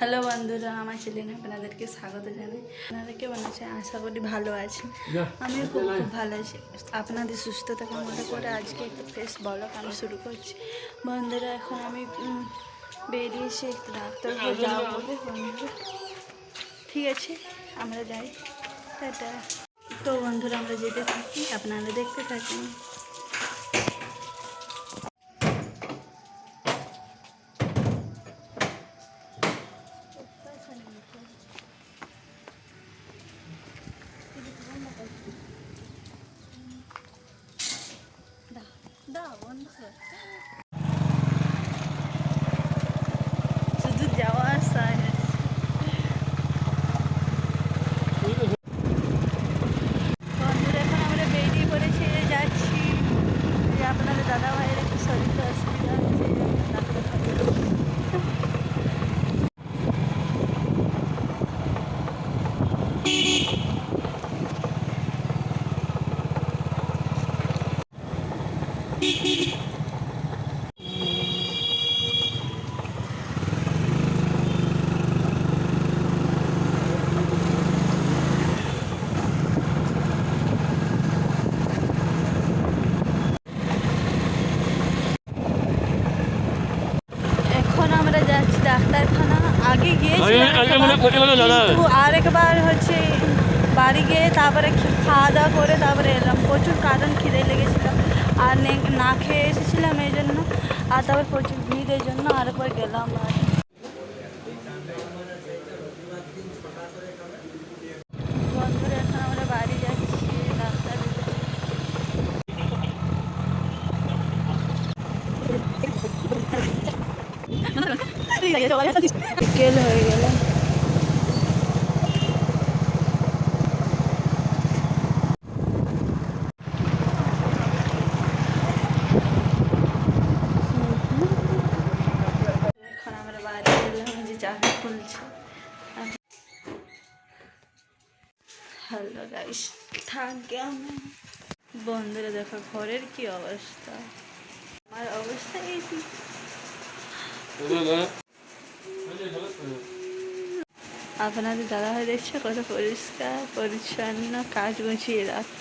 Hello বন্ধুরা আমার চ্যানেলে আপনাদেরকে স্বাগত জানাই। আপনারা কেমন আছে আশা করি ভালো আছেন। আমিও খুব খুব ভালো আছি। আপনাদের সুস্থতা কামনা করে আজকে একটা ফ্রেশ ব্লগ আমি শুরু করছি। বন্ধুরা এখন আমি বেরিয়েছি একটু ডাক্তার ঠিক আছে আমরা যাই। টাটা। তো বন্ধুরা আমরা যেতে থাকি। আপনারা দেখতে থাকুন। শুধু যাওয়া আসা আছে। বন্ধুরা এখন আমরা বেরিয়ে পড়েছি এই যাচ্ছি যে আপনাদের দাদা ভাইয়ের একটু শরীরটা অসুবিধা আছে সেই জন্য ডাক্তার খাব। এখন আমরা যাচ্ছি ডাক্তারখানা। আগে আগে- আগে একবার, হচ্ছে বাড়ি গিয়ে তারপরে খাওয়া দাওয়া করে তারপরে এলাম। প্রচুর কারণ খিদে আর নে- খেয়ে এসেছিলাম এই জন্য, আর তারপর প্রচুর ভিড় এই জন্য আরেকবার গেলাম আর বন্ধুরা বাড়ি যাচ্ছি হয়ে গেল এখন আমরা বাড়ি এলাম যে চাকরি হ্যালো গাইস থাকে আমি বন্ধুরা দেখো, ঘরের কি অবস্থা? আমার অবস্থা এই আপনাদের দাদাভাই দেখছে, কত পরিষ্কার, পরিচ্ছন্ন, কাজ গুছিয়ে রাখে।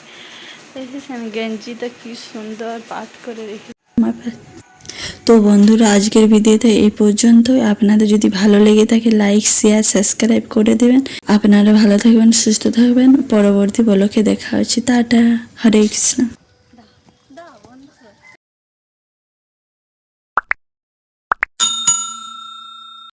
দেখেছেন গেঞ্জিটা কি সুন্দর পাট করে রেখে তো বন্ধুরা, আজকের ভিডিওতে এই পর্যন্তই। আপনাদের যদি ভালো লেগে থাকে লাইক শেয়ার সাবস্ক্রাইব করে দেবেন। আপনারা ভালো থাকবেন, সুস্থ থাকবেন। পরবর্তী বলকে দেখা হচ্ছে। টাটা, হরে কৃষ্ণ।